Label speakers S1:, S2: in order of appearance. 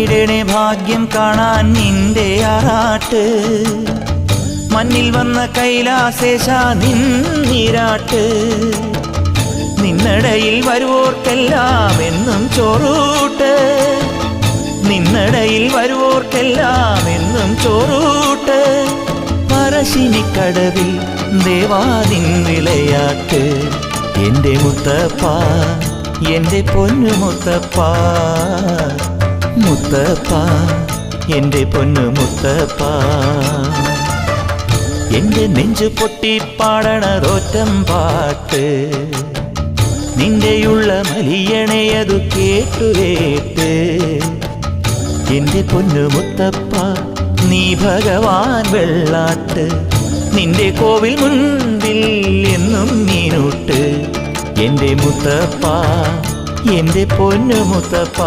S1: തന്നിടണേ ഭാഗ്യം കാണാൻ നിന്റെ ആറാട്ട്. മണ്ണിൽ വന്ന കൈലാസേശ നിന്നിരാട്ട്. നിന്നടയിൽ വരുവോർക്കെല്ലാം എന്നും ചോറൂട്ട്. നിന്നടയിൽ വരുവോർക്കെല്ലാം എന്നും ചോറൂട്ട്. പറശ്ശിനിക്കടവിൽ ദേവാദിൻ വിളയാട്ട്. എന്റെ മുത്തപ്പ എന്റെ പൊന്നു മുത്തപ്പ. മുത്തപ്പ എന്റെ പൊന്നു മുത്തപ്പ. എന്റെ നെഞ്ചു പൊട്ടി പാടണതൊറ്റം പാട്ട് നിന്റെയുള്ള മലിയണയതു കേട്ടു കേട്ട്. എന്റെ പൊന്നു മുത്തപ്പ നീ ഭഗവാൻ വെള്ളാട്ട് നിന്റെ കോവിൽ മുൻപിൽ എന്നും നീനൂട്ട്. എന്റെ മുത്തപ്പ എന്റെ പൊന്നു മുത്തപ്പ